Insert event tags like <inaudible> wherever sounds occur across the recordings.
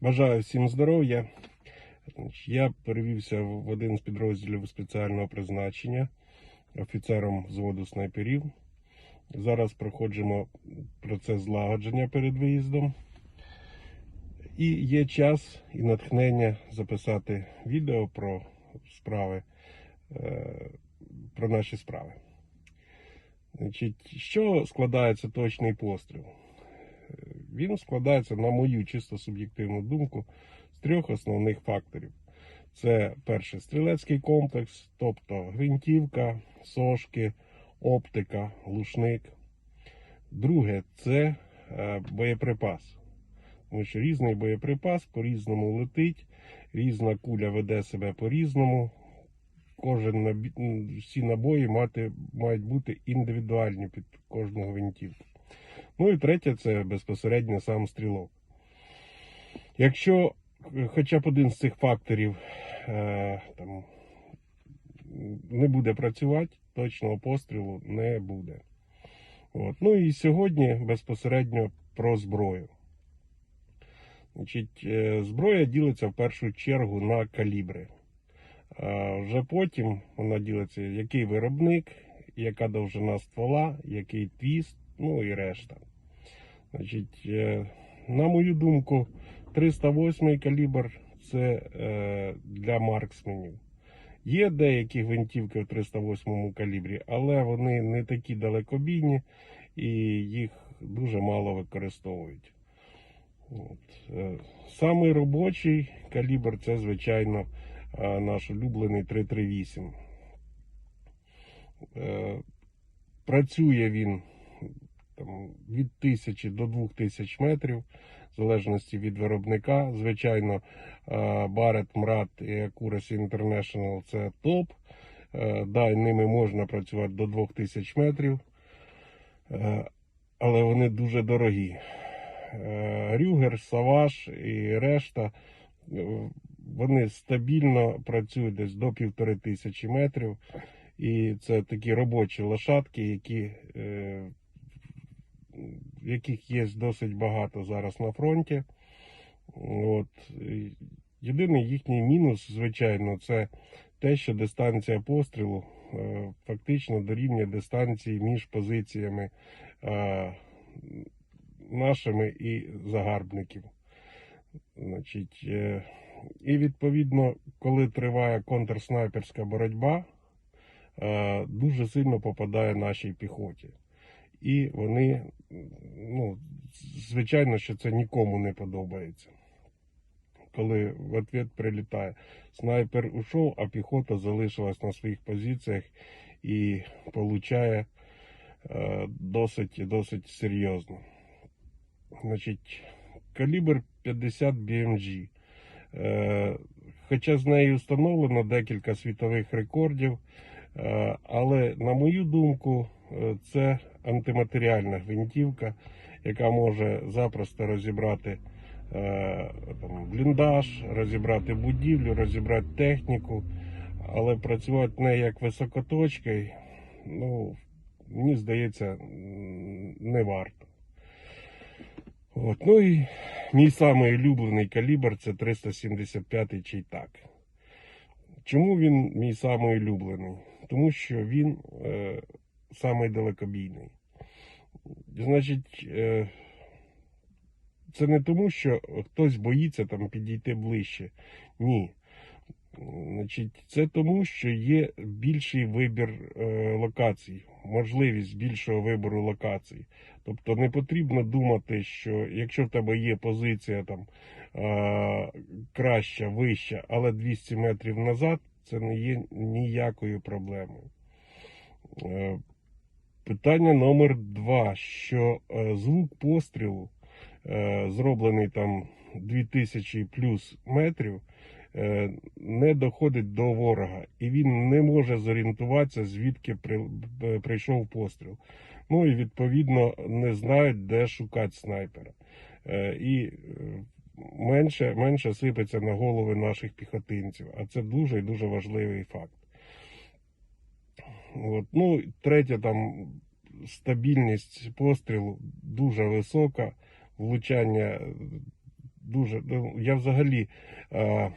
Бажаю всім здоров'я. Я перевівся в один з підрозділів спеціального призначення офіцером взводу снайперів. Зараз проходжимо процес злагодження перед виїздом. І є час і натхнення записати відео про справи, е, про наші справи. Значить, що складається точний постріл? Він складається, на мою чисто суб'єктивну думку, з трьох основних факторів. Це перше стрілецький комплекс, тобто гвинтівка, сошки, оптика, глушник. Друге це е, боєприпас. Тому що різний боєприпас по-різному летить, різна куля веде себе по-різному. Кожен набі... всі набої мати, мають бути індивідуальні під кожну гвинтівку. Ну і третє це безпосередньо сам стрілок. Якщо е, хоча б один з цих факторів е, там, не буде працювати, точного пострілу не буде. От. Ну і сьогодні безпосередньо про зброю. Значить, е, зброя ділиться в першу чергу на калібри. А вже потім вона ділиться, який виробник, яка довжина ствола, який твіст, ну і решта. Значить, е, на мою думку, 308 калібр це е, для марксменів. Є деякі гвинтівки в 308 калібрі, але вони не такі далекобійні і їх дуже мало використовують. От. е, Самий робочий калібр це, звичайно, наш улюблений 338. Е, Працює він там, від 1000 до 2000 метрів, в залежності від виробника. Звичайно, Barrett, Mrat і Accuracy International це топ. Е, Да, ними можна працювати до 2000 метрів, Е, але вони дуже дорогі. Е, Рюгер, Саваш і решта, вони стабільно працюють десь до півтори тисячі метрів. І це такі робочі лошадки, які, яких є досить багато зараз на фронті. От. Єдиний їхній мінус, звичайно, це те, що дистанція пострілу е, фактично дорівнює дистанції між позиціями е, нашими і загарбників. Значить, е, і відповідно, коли триває контрснайперська боротьба, дуже сильно попадає нашій піхоті. І вони, ну, звичайно, що це нікому не подобається. Коли в ответ прилітає. Снайпер ушов, а піхота залишилась на своїх позиціях і получає е, досить, досить серйозно. Значить, калібр 50 BMG. Е, Хоча з нею встановлено декілька світових рекордів, е, але, на мою думку, е, це антиматеріальна гвинтівка, яка може запросто розібрати е, там, бліндаж, розібрати будівлю, розібрати техніку, але працювати не як високоточкою, ну, мені здається, не варто. От. Ну і мій самий улюблений калібр це 375 Чейтак. Чому він мій самий улюблений? Тому що він е, самий далекобійний. Значить, е, це не тому, що хтось боїться там підійти ближче. Ні. Значить, це тому, що є більший вибір е, локацій, можливість більшого вибору локацій. Тобто не потрібно думати, що якщо в тебе є позиція там е, краща, вища, але 200 метрів назад, це не є ніякою проблемою. Питання номер два: що е, звук пострілу, е, зроблений там 2000 плюс метрів, е, не доходить до ворога, і він не може зорієнтуватися, звідки прийшов постріл. Ну і відповідно не знають, де шукати снайпера. І менше, менше сипеться на голови наших піхотинців. А це дуже і дуже важливий факт. От. Ну, і третє, там стабільність пострілу дуже висока, влучання дуже. ну, Я взагалі е,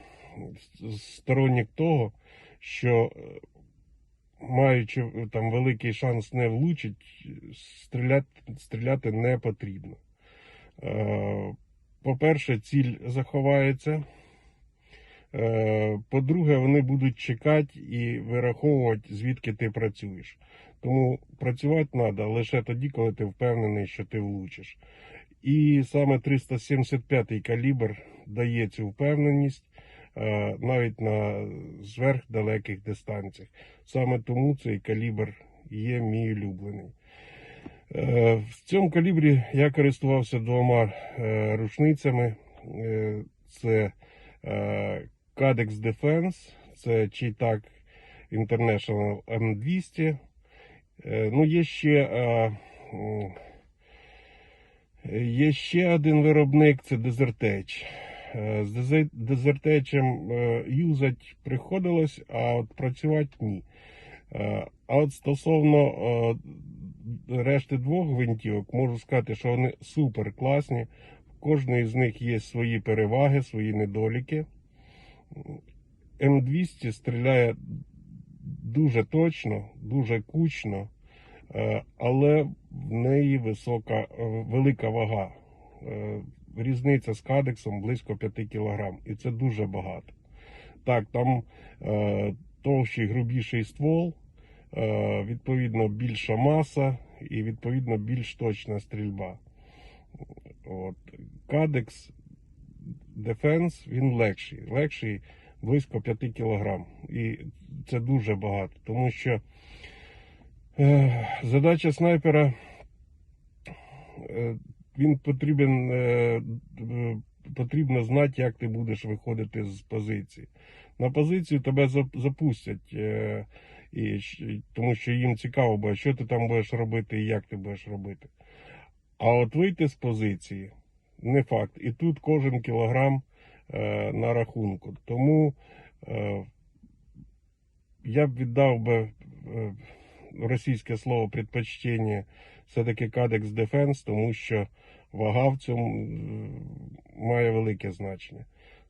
сторонник того, що е, маючи е, там великий шанс не влучить, стріляти, стріляти не потрібно. Е, По-перше, ціль заховається. Е, По-друге, вони будуть чекати і вираховувати, звідки ти працюєш. Тому працювати треба лише тоді, коли ти впевнений, що ти влучиш. І саме 375-й калібр дає цю впевненість е, навіть на зверхдалеких дистанціях. Саме тому цей калібр є мій улюблений. Е, В цьому калібрі я користувався двома рушницями. Це Cadex Defense, це Cheetah International M200. Е, Ну, є ще, е, є ще один виробник, це Desert Edge. Е, З Edge е, юзать приходилось, а от працювати ні. А от стосовно решти двох гвинтівок, можу сказати, що вони супер класні. В кожної з них є свої переваги, свої недоліки. М200 стріляє дуже точно, дуже кучно, е, але в неї висока, е, велика вага. Е, Різниця з кадексом близько 5 кг, і це дуже багато. Так, там товщий, грубіший ствол, відповідно більша маса і відповідно більш точна стрільба. От. Кадекс Defense, він легший. Легший близько 5 кг. І це дуже багато, тому що е, задача снайпера е, він потрібен, е, е, потрібно знати, як ти будеш виходити з позиції. На позицію тебе запустять, е, і, тому що їм цікаво буде, що ти там будеш робити і як ти будеш робити. А от вийти з позиції не факт. І тут кожен кілограм е, на рахунку. Тому е, я б віддав би е, російське слово предпочтення все-таки Кадекс Defense, тому що вага в цьому е, має велике значення.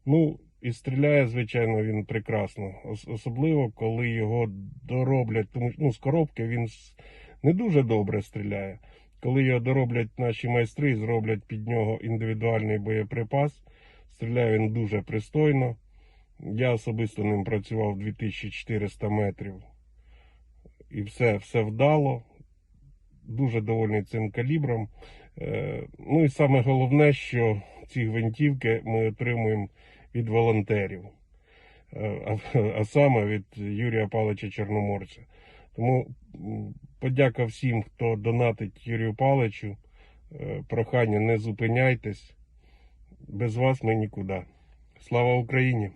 Ну, і стріляє, звичайно, він прекрасно. Ос- Особливо, коли його дороблять, тому ну, з коробки він не дуже добре стріляє. Коли його дороблять наші майстри зроблять під нього індивідуальний боєприпас, стріляє він дуже пристойно. Я особисто ним працював 2400 метрів. І все, все вдало. Дуже довольний цим калібром. Е, Ну і саме головне, що ці гвинтівки ми отримуємо від волонтерів, Е, а, <laughs> саме від Юрія Павловича Чорноморця. Тому подяка всім, хто донатить Юрію Павловичу. Е, Прохання, не зупиняйтесь. Без вас ми нікуди. Слава Україні!